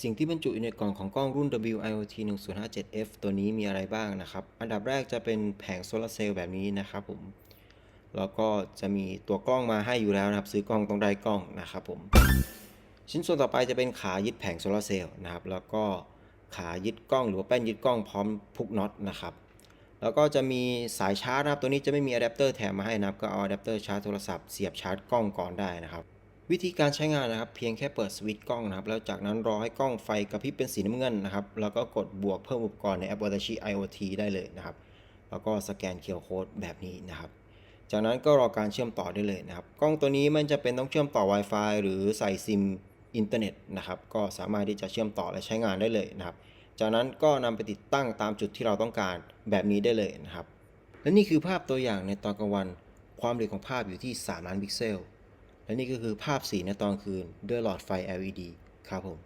สิ่งที่บรรจุอยู่ในกล่องของกล้องรุ่น WIoT 1057F ตัวนี้มีอะไรบ้างนะครับ อันดับแรกจะเป็นแผงโซลาร์เซลล์แบบนี้นะครับผม แล้วก็จะมีตัวกล้องมาให้อยู่แล้วนะครับ ซื้อกล้องต้องได้กล้องนะครับผม ชิ้นส่วนต่อไปจะเป็นขายึดแผงโซลาร์เซลล์นะครับ แล้วก็ขายึดกล้องหรือว่าแป้นยึดกล้องพร้อมพุกน็อตนะครับ แล้วก็จะมีสายชาร์จนะครับ ตัวนี้จะไม่มีอะแดปเตอร์แถมมาให้นะครับ ก็เอาอะแดปเตอร์ชาร์จโทรศัพท์เสียบชาร์จกล้องก่อนได้นะครับ วิธีการใช้งานนะครับ เพียงแค่เปิดสวิตช์กล้องนะครับ แล้วจากนั้นรอให้กล้องไฟกระพริบเป็นสีน้ำเงินนะครับ แล้วก็กดบวกเพิ่มอุปกรณ์ในแอป Watashi IoT ได้เลยนะครับ แล้วก็สแกน QR Code แบบนี้นะครับ จากนั้นก็รอการเชื่อมต่อได้เลยนะครับ กล้องตัวนี้มันจะเป็นต้องเชื่อมต่อ Wi-Fi หรือใส่ซิมอินเทอร์เน็ตนะครับ ก็สามารถที่จะเชื่อมต่อและใช้งานได้เลยนะครับ จากนั้นก็นำไปติดตั้งตามจุดที่เราต้องการแบบนี้ได้เลยนะครับ และนี่คือภาพตัวอย่างในตอนกลางวัน ความละเอียดของภาพอยู่ที่ 3 ล้านพิกเซล และนี่ก็คือภาพสีในตอนคืนด้วยหลอดไฟ LED ครับผม